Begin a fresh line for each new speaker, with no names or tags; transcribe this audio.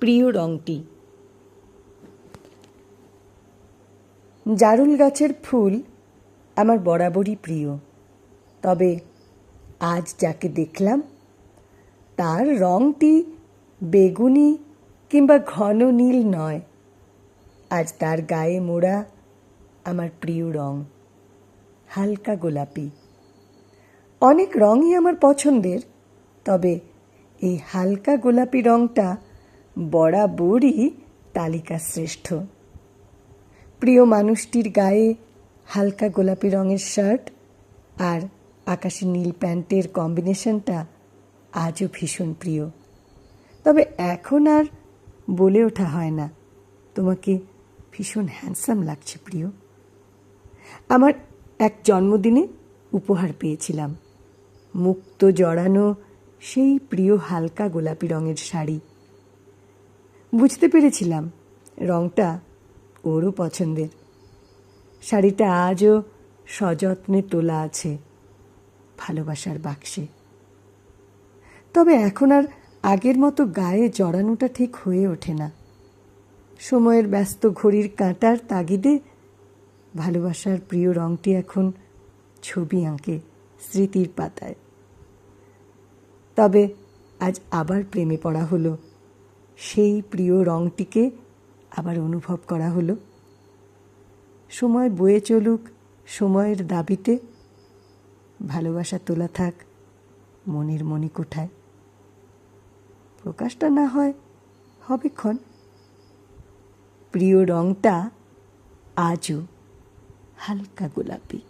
প্রিয় রংটি। জারুল গাছের ফুল আমার বরাবরই প্রিয়। তবে আজ যাকে দেখলাম, তার রংটি বেগুনি কিংবা ঘন নীল নয়। আজ তার গায়ে মোড়া আমার প্রিয় রং, হালকা গোলাপি। অনেক রঙই আমার পছন্দের, তবে এই হালকা গোলাপি রংটা বরাবরই তালিকা শ্রেষ্ঠ। প্রিয় মানুষটির গায়ে হালকা গোলাপি রঙের শার্ট আর আকাশি নীল প্যান্টের কম্বিনেশনটা আজও ভীষণ প্রিয়। তবে এখন আর বলে ওঠা হয় না, তোমাকে ভীষণ হ্যান্ডসাম লাগছে প্রিয়। আমার এক জন্মদিনে উপহার পেয়েছিলাম, মুক্ত জড়ানো সেই প্রিয় হালকা গোলাপি রঙের শাড়ি। বুঝতে পেরেছিলাম। রংটা ওরও পছন্দের। শাড়িটা আজও সযত্নে তোলা আছে ভালোবাসার বাক্সে। তবে এখন আর আগের মতো গায়ে জড়ানোটা ঠিক হয়ে ওঠে না। সময়ের ব্যস্ত ঘড়ির কাঁটার তাগিদে ভালোবাসার প্রিয় রংটি এখন ছবি আঁকে স্মৃতির পাতায়। তবে আজ আবার প্রেমে পড়া হলো। সেই প্রিয় রংটিকে আবার অনুভব করা হলো। সময় বয়ে চলুক, সময়ের দাবিতে। ভালোবাসা তোলা থাক, মনের মণিকোঠায়। প্রকাশটা না হয়, হবে ক্ষণ। প্রিয় রংটা আজও হালকা গোলাপি।